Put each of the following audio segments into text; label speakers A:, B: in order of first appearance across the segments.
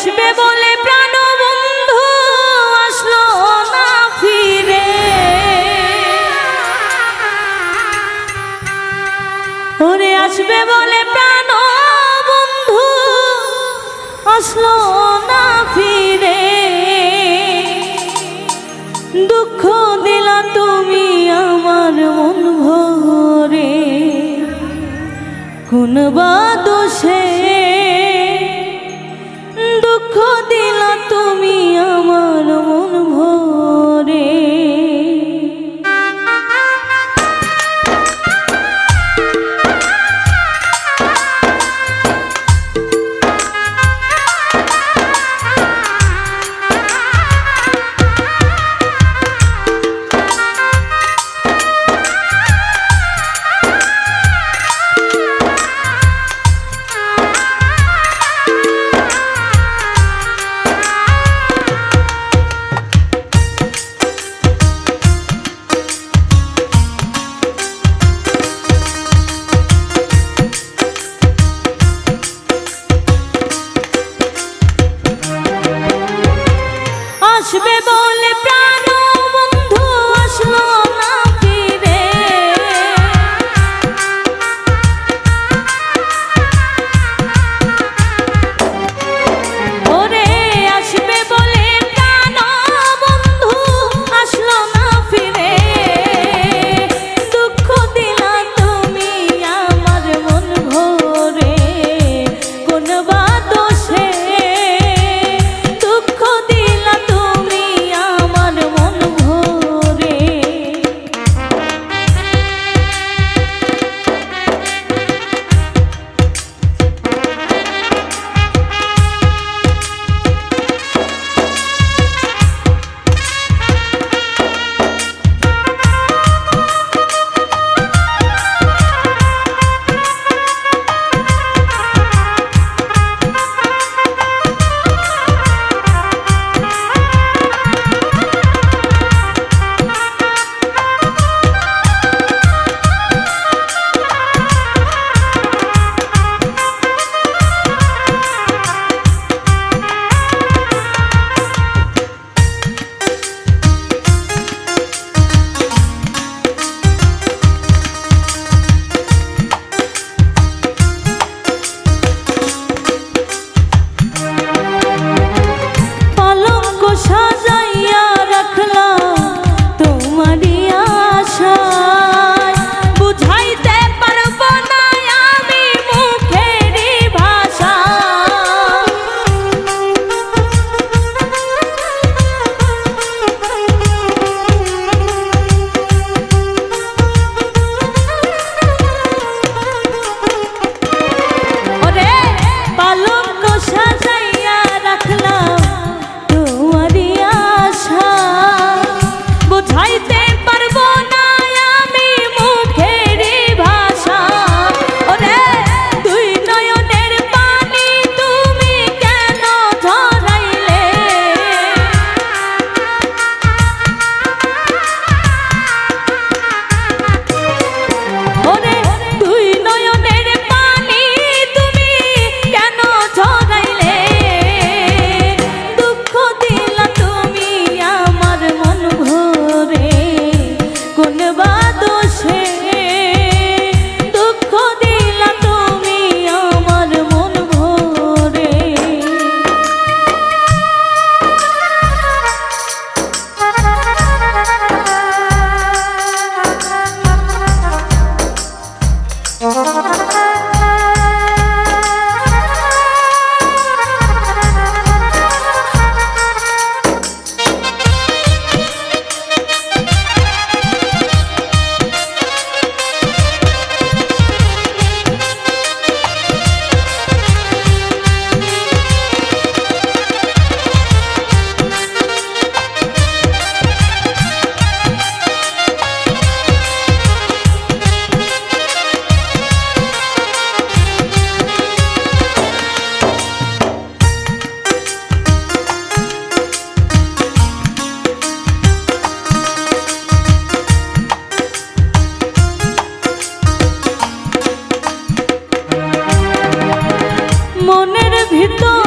A: আসবে বলে প্রাণবন্ধু আসলো না ফিরে। ওরে আসবে বলে প্রাণবন্ধু আসলো না ফিরে। দুঃখ দিলা তুমি আমার মন ভরে। কোন বা দোষে ভিতর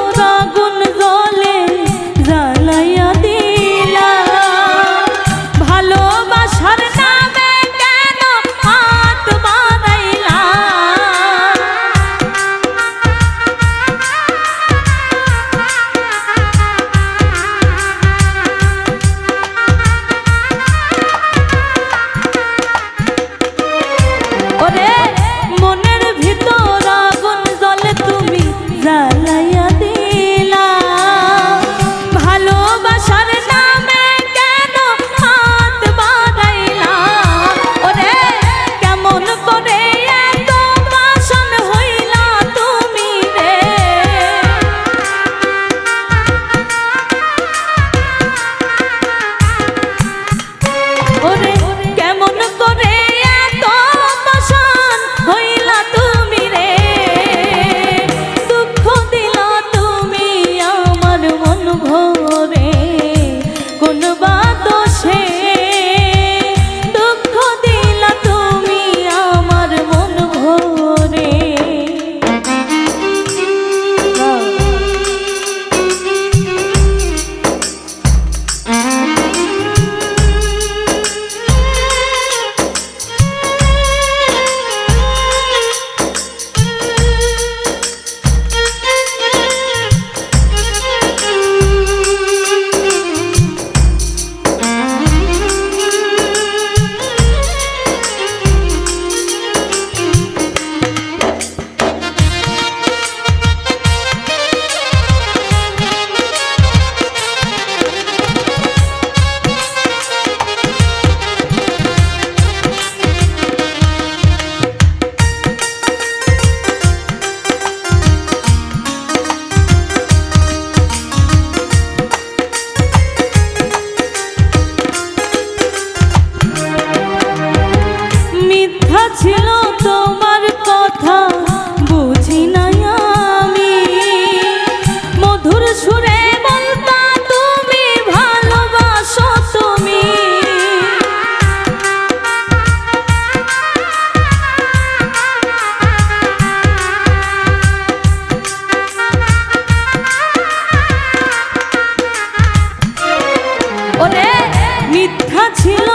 A: মিথ্যা ছিল